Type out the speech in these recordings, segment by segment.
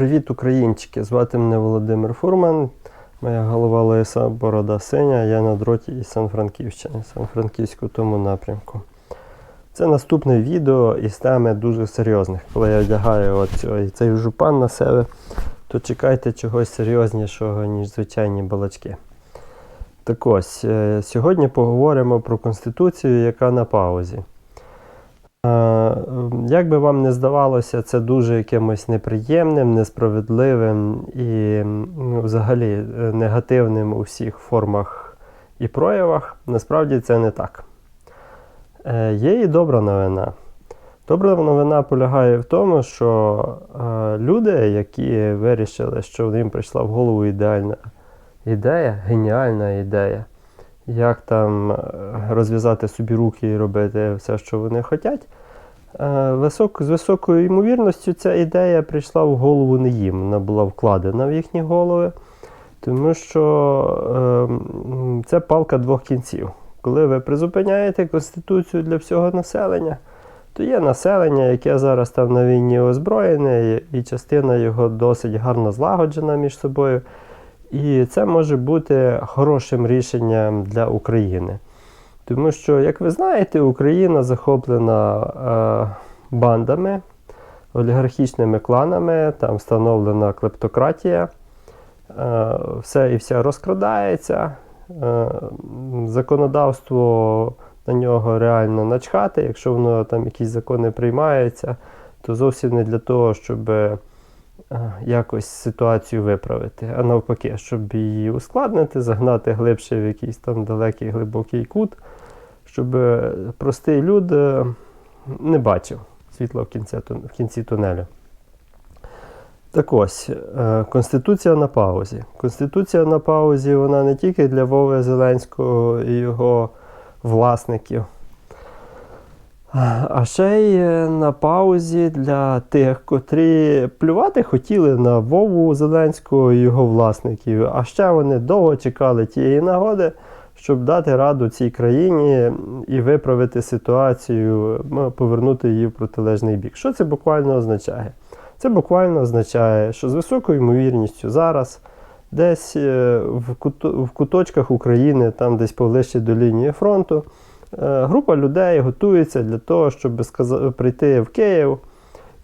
Привіт, українчики! Звати мене Володимир Фурман. Моя голова Лиса Борода Синя. Я на дроті із Сан-Франківщини, Сан-Франківську тому напрямку. Це наступне відео із теми дуже серйозних. Коли я вдягаю от цей, цей жупан на себе, то чекайте чогось серйознішого, ніж звичайні балачки. Так ось, е, сьогодні поговоримо про Конституцію, яка на паузі. Е, Як би вам не здавалося, це дуже якимось неприємним, несправедливим і взагалі е, негативним у всіх формах і проявах, насправді це не так. Е, Є і добра новина. Добра новина полягає в тому, що люди, які вирішили, що їм прийшла в голову ідеальна ідея, геніальна ідея, як там е, розв'язати собі руки і робити все, що вони хочуть. Е, Висок, з високою ймовірністю ця ідея прийшла в голову не їм, вона була вкладена в їхні голови, тому що е, це палка двох кінців. Коли ви призупиняєте Конституцію для всього населення, то є населення, яке зараз там на війні озброєне, і- і частина його досить гарно злагоджена між собою. І це може бути хорошим рішенням для України. Тому що, як ви знаєте, Україна захоплена е, бандами, олігархічними кланами, там встановлена клептократія, е, все і вся розкрадається, е, законодавство на нього реально начхати. Якщо воно там якісь закони приймаються, то зовсім не для того, щоб якось ситуацію виправити, а навпаки, щоб її ускладнити, загнати глибше в якийсь там далекий глибокий кут, щоб е, простий люд е, не бачив світла в кінці, в кінці тунелю. Так ось, е, Конституція на паузі. Конституція на паузі вона не тільки для Вови Зеленського і його власників, а ще й е, на паузі для тих, котрі плювати хотіли на Вову Зеленського і його власників. А ще вони довго чекали тієї нагоди, щоб дати раду цій країні і виправити ситуацію, повернути її в протилежний бік. Що це буквально означає? Це буквально означає, що з високою ймовірністю зараз десь е, в, куточках України, там десь поближче до лінії фронту, група людей готується для того, щоб прийти в Київ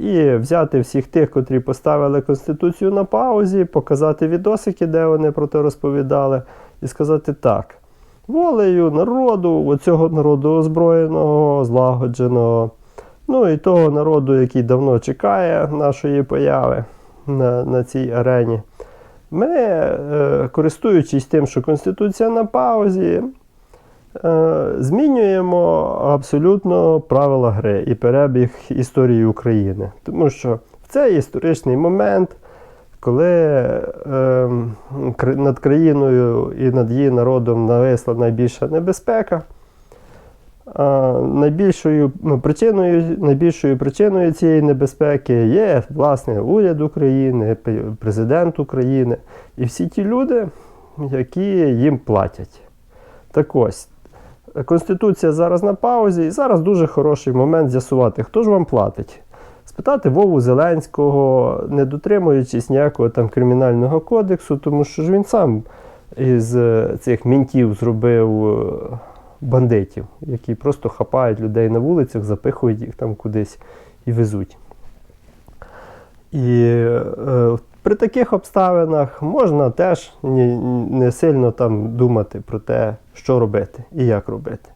і взяти всіх тих, котрі поставили Конституцію на паузі, показати відосики, де вони про це розповідали, і сказати так. Волею народу, оцього народу озброєного, злагодженого, ну і того народу, який давно чекає нашої появи на, на цій арені. Ми, е, користуючись тим, що Конституція на паузі, е, змінюємо абсолютно правила гри і перебіг історії України. Тому що в цей історичний момент, коли е, над країною і над її народом нависла найбільша небезпека, а, найбільшою причиною, найбільшою причиною цієї небезпеки є власне уряд України, президент України і всі ті люди, які їм платять. Так ось, Конституція зараз на паузі, і зараз дуже хороший момент з'ясувати, хто ж вам платить. Спитати Вову Зеленського, не дотримуючись ніякого там кримінального кодексу, тому що ж він сам із е, цих мінтів зробив е, бандитів, які просто хапають людей на вулицях, запихують їх там кудись і везуть. І е, при таких обставинах можна теж не сильно там думати про те, що робити і як робити.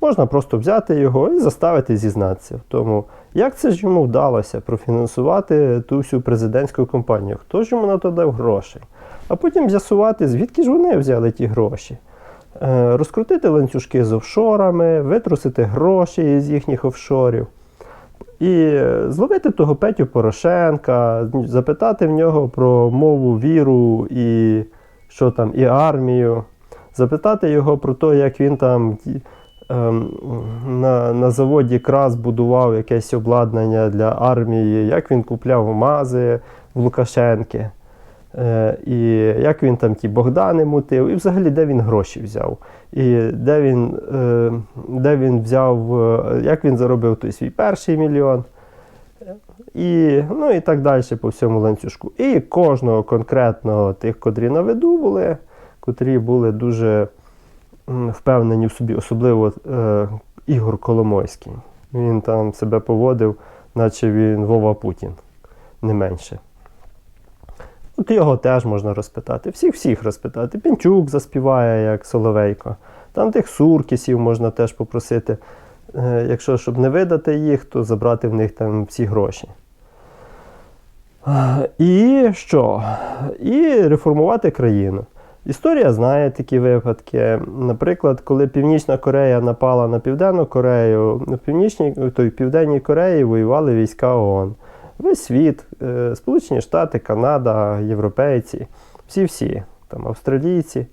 Можна просто взяти його і заставити зізнатися в тому, як це ж йому вдалося профінансувати ту всю президентську кампанію, хто ж йому на то дав грошей, а потім з'ясувати, звідки ж вони взяли ті гроші. Е, Розкрутити ланцюжки з офшорами, витрусити гроші з їхніх офшорів. І е, зловити того Петю Порошенка, запитати в нього про мову, віру і що там, і армію, запитати його про те, як він там ем, на, на заводі Крас будував якесь обладнання для армії, як він купляв мази в Лукашенки. Е, і як він там ті Богдани мутив, і взагалі де він гроші взяв, і де він, е, де він взяв, е, як він заробив той свій перший мільйон. і, ну, і так далі по всьому ланцюжку. І кожного конкретного тих, котрі на виду були, котрі були дуже впевнені в собі, особливо е, Ігор Коломойський. Він там себе поводив, наче він Вова Путін, не менше. От його теж можна розпитати. Всіх всіх розпитати. Пінчук заспіває, як Соловейко. Там тих суркісів можна теж попросити. Е, Якщо щоб не видати їх, то забрати в них там всі гроші. Е, І що? І реформувати країну. Історія знає такі випадки. Наприклад, коли Північна Корея напала на Південну Корею, в Північній, то в Південній Кореї воювали війська ООН. Весь світ, е, Сполучені Штати, Канада, європейці, всі-всі, там австралійці,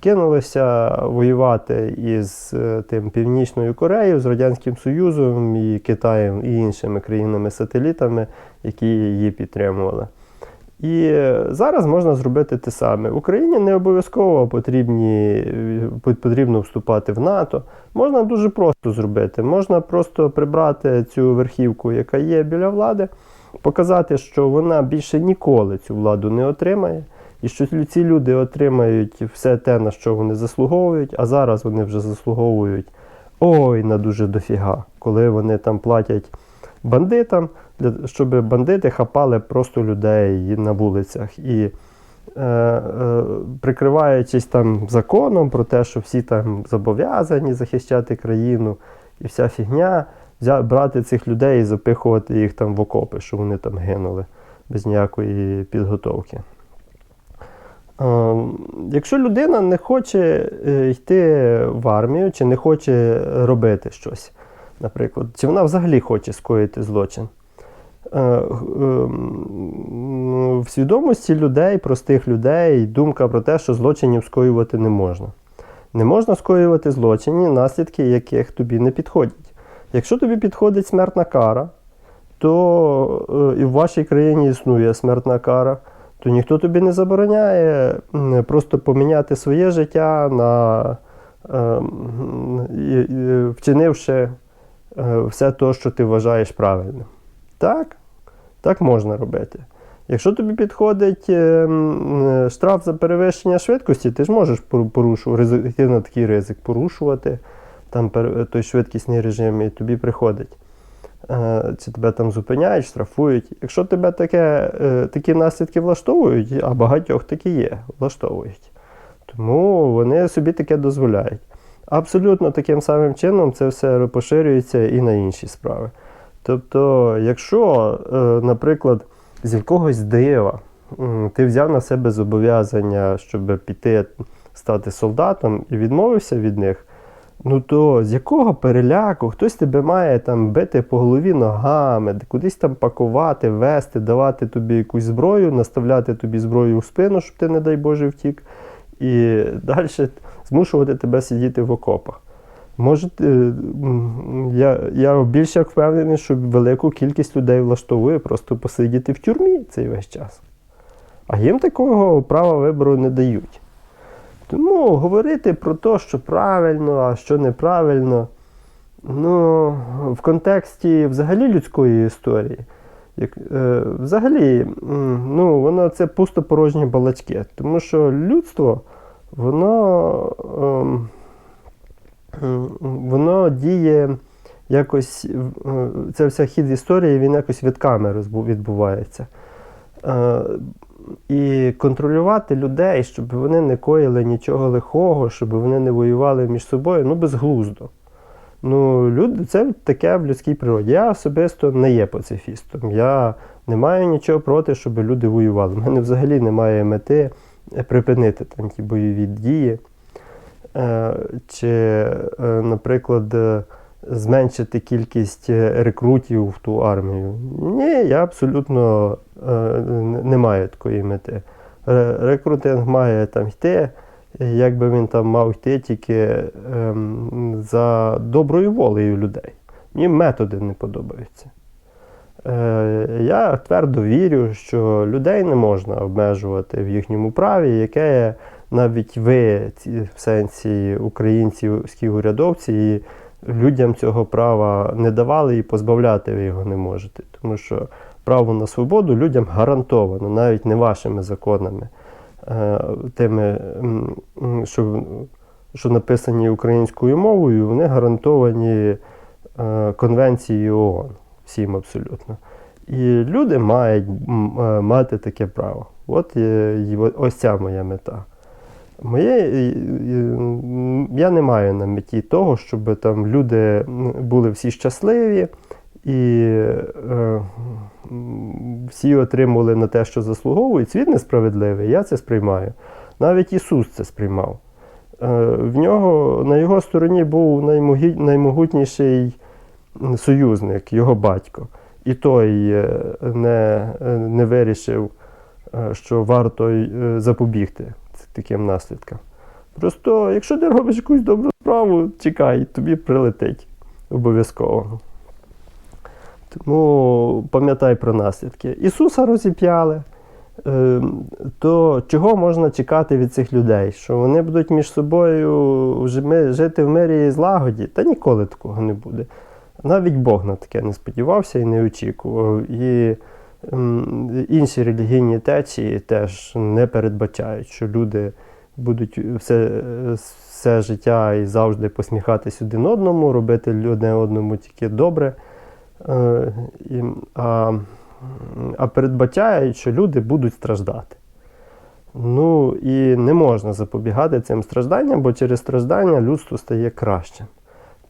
кинулися воювати із е, тим Північною Кореєю, з Радянським Союзом і Китаєм і іншими країнами-сателітами, які її підтримували. І е, зараз можна зробити те саме. Україні не обов'язково потрібні, потрібно вступати в НАТО. Можна дуже просто зробити. Можна просто прибрати цю верхівку, яка є біля влади, показати, що вона більше ніколи цю владу не отримає, і що ці люди отримають все те, на що вони заслуговують, а зараз вони вже заслуговують ой на дуже дофіга, коли вони там платять бандитам, щоб бандити хапали просто людей на вулицях. І е, е, прикриваючись там законом про те, що всі там зобов'язані захищати країну і вся фігня, брати цих людей і запихувати їх там в окопи, що вони там гинули без ніякої підготовки. Якщо людина не хоче е, йти в армію, чи не хоче робити щось, наприклад, чи вона взагалі хоче скоїти злочин, е, е, в свідомості людей, простих людей, думка про те, що злочинів скоювати не можна. Не можна скоювати злочинів, наслідки яких тобі не підходять. Якщо тобі підходить смертна кара, то е, і в вашій країні існує смертна кара, то ніхто тобі не забороняє просто поміняти своє життя на е, вчинивши е, все те, що ти вважаєш правильним. Так, так можна робити. Якщо тобі підходить штраф за перевищення швидкості, ти ж можеш пору- порушувати, ризик- на такий ризик порушувати там той швидкісний режим, і тобі приходить. Е, Чи тебе там зупиняють, штрафують. Якщо тебе таке, е, такі наслідки влаштовують, а багатьох такі є, влаштовують. Тому вони собі таке дозволяють. Абсолютно таким самим чином це все поширюється і на інші справи. Тобто, якщо, е, наприклад, з якогось дива ти взяв на себе зобов'язання, щоб піти стати солдатом і відмовився від них, ну то з якого переляку хтось тебе має там бити по голові ногами, кудись там пакувати, вести, давати тобі якусь зброю, наставляти тобі зброю в спину, щоб ти, не дай Боже, втік, і далі змушувати тебе сидіти в окопах. Може, е, я, я більш як впевнений, що велику кількість людей влаштовує просто посидіти в тюрмі цей весь час. А їм такого права вибору не дають. Тому говорити про те, що правильно, а що неправильно, ну, в контексті взагалі людської історії, як, е, взагалі, ну, воно це пусто порожні балачки. Тому що людство, воно, м, воно діє якось, е, це вся хід історії, він якось витками розбу- відбувається. Е, і контролювати людей, щоб вони не коїли нічого лихого, щоб вони не воювали між собою, ну безглуздо. Ну, люди, це таке в людській природі. Я особисто не є пацифістом. Я не маю нічого проти, щоб люди воювали. У мене взагалі немає мети припинити там ті бойові дії. Е, Чи, е, наприклад, е, зменшити кількість е, рекрутів в ту армію. Ні, я абсолютно е, не маю такої мети. Рекрутинг має там йти, як би він там мав йти тільки ем, за доброю волею людей. Мені методи не подобаються. Е, я твердо вірю, що людей не можна обмежувати в їхньому праві, яке навіть ви, в сенсі українські урядовці, і людям цього права не давали і позбавляти ви його не можете. Тому що право на свободу людям гарантовано, навіть не вашими законами, е, тими, що, що написані українською мовою, вони гарантовані е, Конвенцією ООН всім абсолютно. І люди мають е, мати таке право. От ось ця моя мета. Моє, я не маю на меті того, щоб там люди були всі щасливі і е, всі отримували на те, що заслуговують. Світ несправедливий, я це сприймаю. Навіть Ісус це сприймав. Е, в нього, на його стороні був наймогутніший союзник, його батько. І той е, не, е, не вирішив, е, що варто запобігти таким наслідкам. Просто, якщо ти робиш якусь добру справу, чекай, тобі прилетить обов'язково. Тому пам'ятай про наслідки. Ісуса розіп'яли. Е, То чого можна чекати від цих людей? Що вони будуть між собою жити в мирі і злагоді? Та ніколи такого не буде. Навіть Бог на таке не сподівався і не очікував. І інші релігійні течії теж не передбачають, що люди будуть все, все життя і завжди посміхатись один одному, робити одне одному тільки добре. Е, а, а передбачають, що люди будуть страждати. Ну і не можна запобігати цим стражданням, бо через страждання людство стає кращим.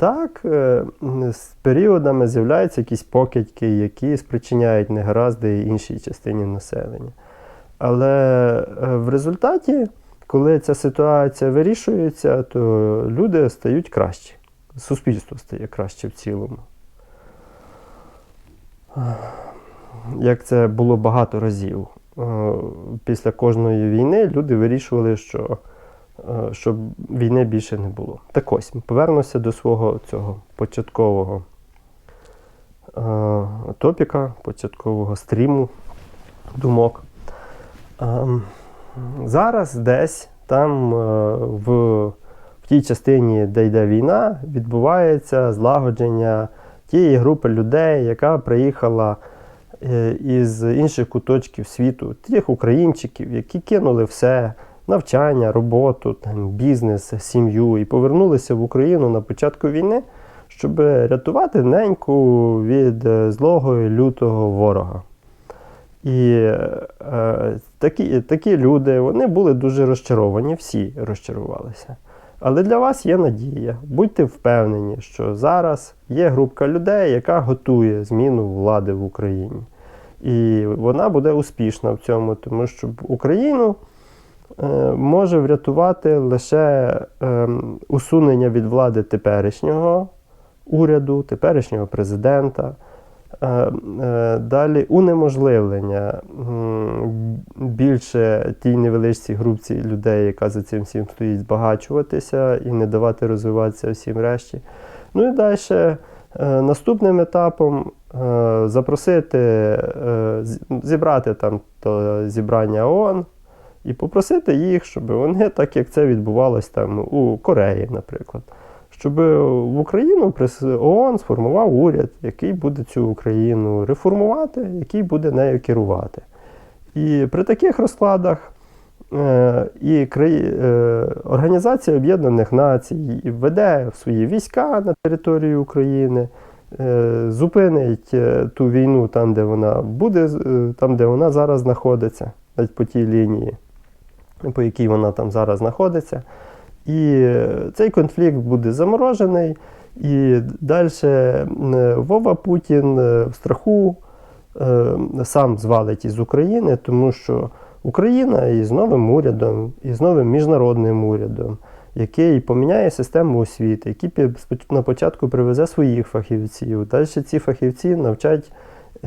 Так, е, з періодами з'являються якісь покидьки, які спричиняють негаразди іншій частині населення. Але е, в результаті, коли ця ситуація вирішується, то люди стають кращі. Суспільство стає краще в цілому. Як це було багато разів. Е, Після кожної війни люди вирішували, що щоб війни більше не було. Так ось, повернуся до свого цього початкового е, топіка, початкового стріму думок. Ем, Зараз десь там е, в, в тій частині, де йде війна, відбувається злагодження тієї групи людей, яка приїхала е, із інших куточків світу, тих українчиків, які кинули все навчання, роботу, там, бізнес, сім'ю і повернулися в Україну на початку війни, щоб рятувати неньку від е, злого і лютого ворога. І е, такі, такі люди вони були дуже розчаровані, всі розчарувалися. Але для вас є надія. Будьте впевнені, що зараз є групка людей, яка готує зміну влади в Україні. І вона буде успішна в цьому, тому що Україну може врятувати лише е, усунення від влади теперішнього уряду, теперішнього президента. Е, е, Далі унеможливлення більше тій невеличкій групці людей, яка за цим всім стоїть, збагачуватися і не давати розвиватися всім решті. Ну і далі е, наступним етапом е, запросити, е, зібрати там то зібрання ООН і попросити їх, щоб вони, так як це відбувалось там у Кореї, наприклад щоб в Україну ООН сформував уряд, який буде цю Україну реформувати, який буде нею керувати. І при таких розкладах е, і е, Організація Об'єднаних Націй введе в свої війська на територію України, е, зупинить ту війну там, де вона буде, там, де вона зараз знаходиться, навіть по тій лінії, по якій вона там зараз знаходиться. І е, цей конфлікт буде заморожений, і далі Вова Путін е, в страху е, сам звалить із України, тому що Україна із новим урядом, із новим міжнародним урядом, який поміняє систему освіти, який на початку привезе своїх фахівців. Далі ці фахівці навчать,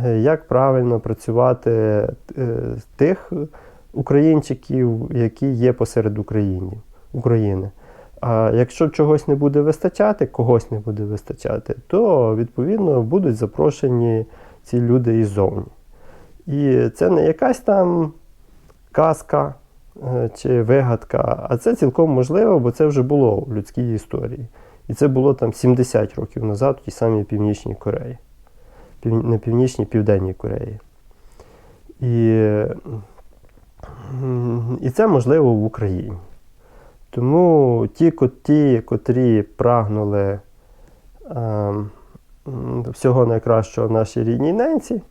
е, як правильно працювати е, тих українчиків, які є посеред України. України. А якщо чогось не буде вистачати, когось не буде вистачати, то відповідно будуть запрошені ці люди іззовні. І це не якась там казка е, чи вигадка, а це цілком можливо, бо це вже було в людській історії. І це було там 70 років назад у тій самій Північній Кореї. Пів... Не Північній, Південній Кореї. І, і це можливо в Україні. Тому ті, ко- ті котрі прагнули м, всього найкращого в нашій рідній ненці,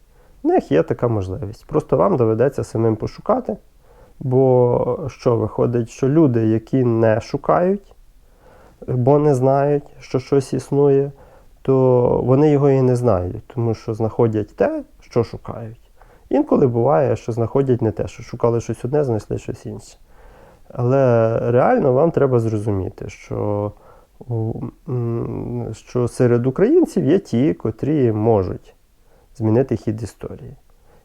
в них є така можливість. Просто вам доведеться самим пошукати. Бо що виходить, що люди, які не шукають, бо не знають, що щось існує, то вони його і не знають, тому що знаходять те, що шукають. Інколи буває, що знаходять не те, що шукали щось одне, знайшли щось інше. Але реально вам треба зрозуміти, що, що серед українців є ті, котрі можуть змінити хід історії.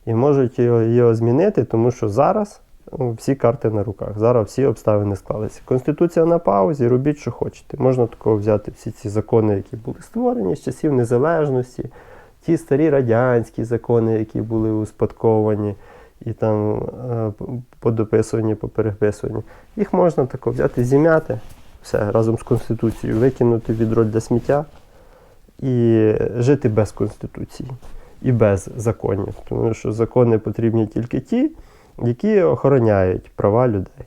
І можуть його, змінити, тому що зараз ну, всі карти на руках, зараз всі обставини склалися. Конституція на паузі, робіть, що хочете. Можна такого взяти всі ці закони, які були створені з часів незалежності, ті старі радянські закони, які були успадковані і там е, подописувані, попереписувані. Їх можна тако взяти, зім'яти все разом з Конституцією, викинути відро для сміття і жити без Конституції і без законів. Тому що закони потрібні тільки ті, які охороняють права людей.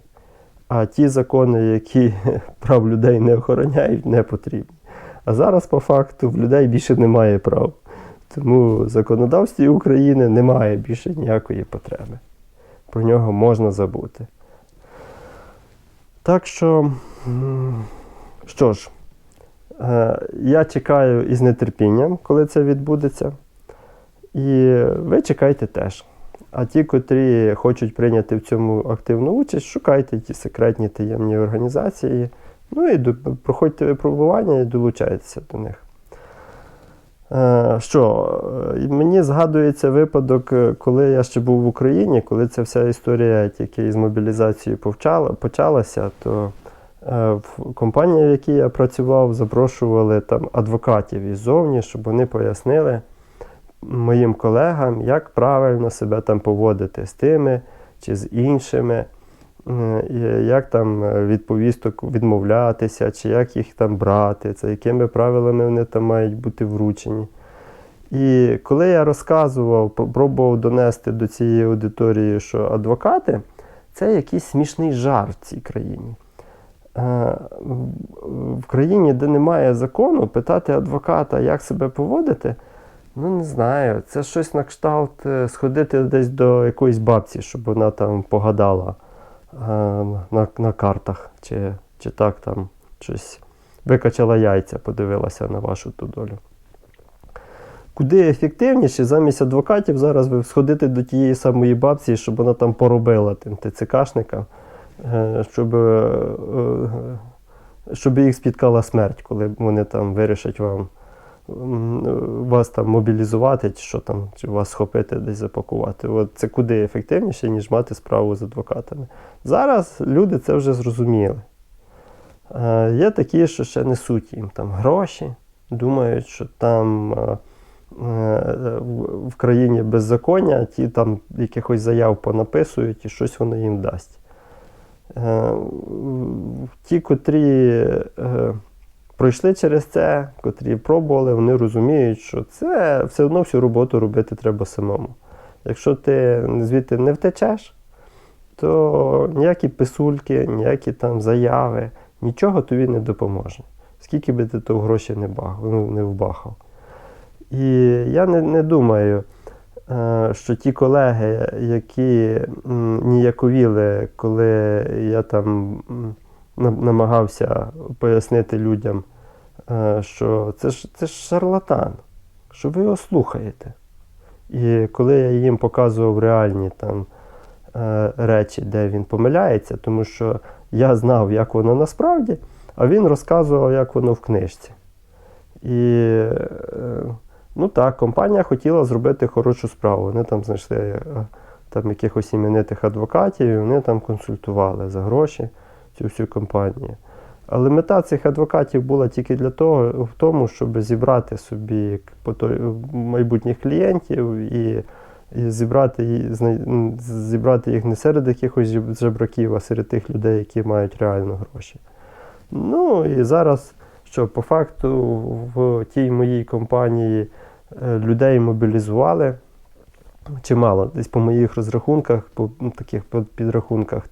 А ті закони, які прав людей не охороняють, не потрібні. А зараз, по факту, в людей більше немає прав. Тому в законодавстві України немає більше ніякої потреби. Про нього можна забути. Так що, що ж, е, я чекаю із нетерпінням, коли це відбудеться. І ви чекайте теж. А ті, котрі хочуть прийняти в цьому активну участь, шукайте ті секретні таємні організації. Ну і проходьте випробування і долучайтеся до них. Е, Що, е, мені згадується випадок, е, коли я ще був в Україні, коли ця вся історія тільки із мобілізацією почалася, то в компанії, в якій я працював, запрошували там адвокатів іззовні, щоб вони пояснили моїм колегам, як правильно себе там поводити з тими чи з іншими, як там е, від повісток відмовлятися, чи як їх там брати, це якими правилами вони там мають бути вручені. І коли я розказував, пробував донести до цієї аудиторії, що адвокати це якийсь смішний жарт в цій країні. Е, в- країні, де немає закону, питати адвоката, як себе поводити, ну не знаю, це щось на кшталт е, сходити десь до якоїсь бабці, щоб вона там погадала е, на, на картах, чи, чи так там щось. Викачала яйця, подивилася на вашу ту долю. Куди ефективніше, замість адвокатів зараз ви сходити до тієї самої бабці, щоб вона там поробила тим ТЦКшникам, е, щоб, е, е, щоб їх спіткала смерть, коли вони там вирішать вам вас там мобілізувати, чи що там, чи вас схопити десь запакувати. От це куди ефективніше, ніж мати справу з адвокатами. Зараз люди це вже зрозуміли. Е, Є такі, що ще несуть їм там гроші, думають, що там е, е, в- країні беззаконня, ті там якихось заяв понаписують і щось воно їм дасть. Е, Ті, котрі е, пройшли через це, котрі пробували, вони розуміють, що це все одно всю роботу робити треба самому. Якщо ти звідти не втечеш, то ніякі писульки, ніякі там заяви, нічого тобі не допоможе. Скільки би ти того гроші не, ну, не вбахав. І я не, не думаю, е, що ті колеги, які ніяковіли, коли я там намагався пояснити людям, е, що це ж, це ж шарлатан, що ви його слухаєте. І коли я їм показував реальні там е, речі, де він помиляється, тому що я знав, як воно насправді, а він розказував, як воно в книжці. І е, ну так, компанія хотіла зробити хорошу справу. Вони там знайшли там якихось іменитих адвокатів, і вони там консультували за гроші цю всю компанію. Але мета цих адвокатів була тільки для того, в тому, щоб зібрати собі майбутніх клієнтів і, і зібрати, зібрати їх не серед якихось жеб- жебраків, а серед тих людей, які мають реально гроші. Ну і зараз, що по факту в тій моїй компанії е, людей мобілізували чимало. Десь по моїх розрахунках, по ну, таких підрахунках,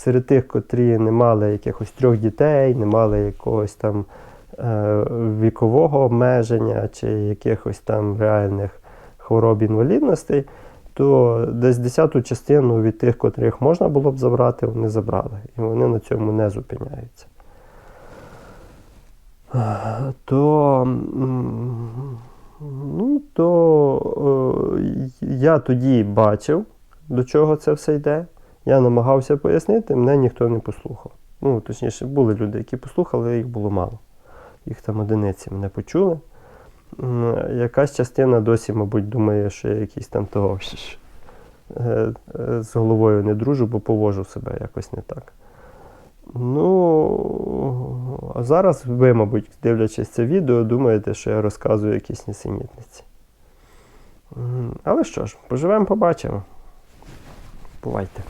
серед тих, котрі не мали якихось трьох дітей, не мали якогось там е, вікового обмеження чи якихось там реальних хвороб інвалідностей, то десь десяту частину від тих, котрих можна було б забрати, вони забрали. І вони на цьому не зупиняються. То, ну, то е, я тоді бачив, до чого це все йде. Я намагався пояснити, мене ніхто не послухав. Ну, точніше, були люди, які послухали, але їх було мало. Їх там одиниці мене почули. Якась частина досі, мабуть, думає, що я якийсь там того е, е, з головою не дружу, бо поводжу себе якось не так. Ну, а зараз ви, мабуть, дивлячись це відео, думаєте, що я розказую якісь несенітниці. Але що ж, поживемо, побачимо. Бувайте.